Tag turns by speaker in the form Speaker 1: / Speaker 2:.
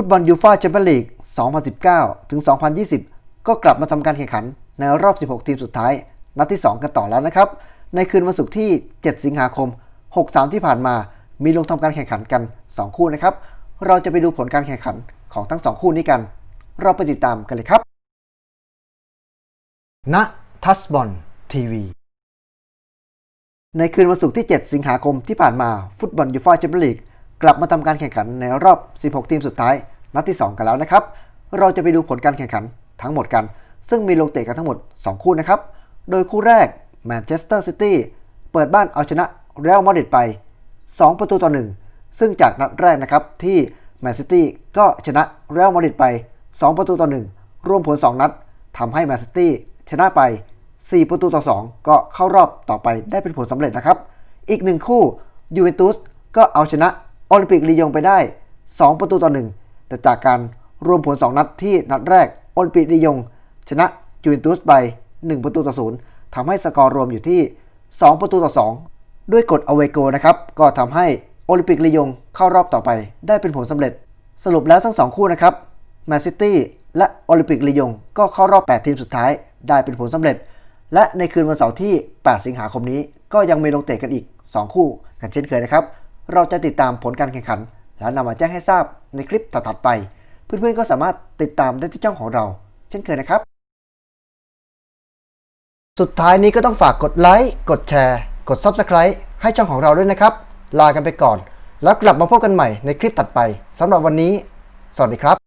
Speaker 1: ฟุตบอลยูฟ่าแชมเปี้ยนลีก 2019 ถึง 2020 ก็กลับมาทำการแข่งขันในรอบ 16 ทีมสุดท้าย นัดที่ 2 กันต่อแล้วนะครับ ในคืนวันศุกร์ที่ 7 สิงหาคม 63 ที่ผ่านมา มีลงทำการแข่งขันกัน 2 คู่นะครับ เราจะไปดูผลการแข่งขันของทั้ง 2 คู่นี้กัน เราไปติดตามกันเลยครับณทัสบอลทีวีในคืนวันศุกร์ที่ 7 สิงหาคมที่ผ่านมา ฟุตบอลยูฟ่าแชมเปี้ยนลีก กลับมาทำการแข่งขันในรอบ 16 ทีมสุดท้าย นัดที่ 2 กันแล้วนะครับ เราจะไปดูผลการแข่งขันทั้งหมดกัน ซึ่งมีลงเตะกันทั้งหมด 2 คู่นะครับ โดยคู่แรกแมนเชสเตอร์ซิตี้เปิดบ้านเอาชนะเรอัลมาดริดไป 2 ประตูต่อ 1 ซึ่งจากนัดแรกนะครับที่แมนซิตี้ก็ชนะเรอัลมาดริดไป 2 ประตูต่อ 1 รวมผล 2 นัดทำให้แมนซิตี้ชนะไป 4 ประตูต่อ 2 ก็เข้ารอบต่อไปได้เป็นผลสำเร็จนะครับ อีกหนึ่งคู่ยูเวนตุสก็เอาชนะ โอลิมปิกลียงไปได้ 2 ประตูต่อ 1 แต่จากการรวมผล 2 นัดที่นัดแรกโอลิมปิกลียง ชนะยูเวนตุสไป 1 ประตูต่อ 0ทำให้สกอร์รวมอยู่ที่ 2 ประตูต่อ 2 ด้วยกฎอเวโกนะครับ ก็ทำให้โอลิมปิกลียงเข้ารอบต่อไป ได้เป็นผลสำเร็จ สรุปแล้วทั้ง2คู่นะครับแมนซิตี้และโอลิมปิกลียงก็เข้ารอบ 8 ทีมสุดท้ายได้เป็นผลสำเร็จ และในคืนวันเสาร์ที่ 8 สิงหาคมนี้ ก็ยังมีลงเตะกันอีก 2 คู่กันเช่นเคยนะครับ เราจะติดตามผลการแข่งขัน แล้วนำมาแจ้งให้ทราบในคลิปถัดๆไป เพื่อนๆก็สามารถติดตามได้ที่ช่องของเรา เช่นเคยนะครับ สุดท้ายนี้ก็ต้องฝากกดไลค์กดแชร์ กด Subscribe ให้ช่องของเราด้วยนะครับ ลากันไปก่อน แล้วกลับมาพบกันใหม่ในคลิปถัดไปสำหรับวันนี้ สวัสดีครับ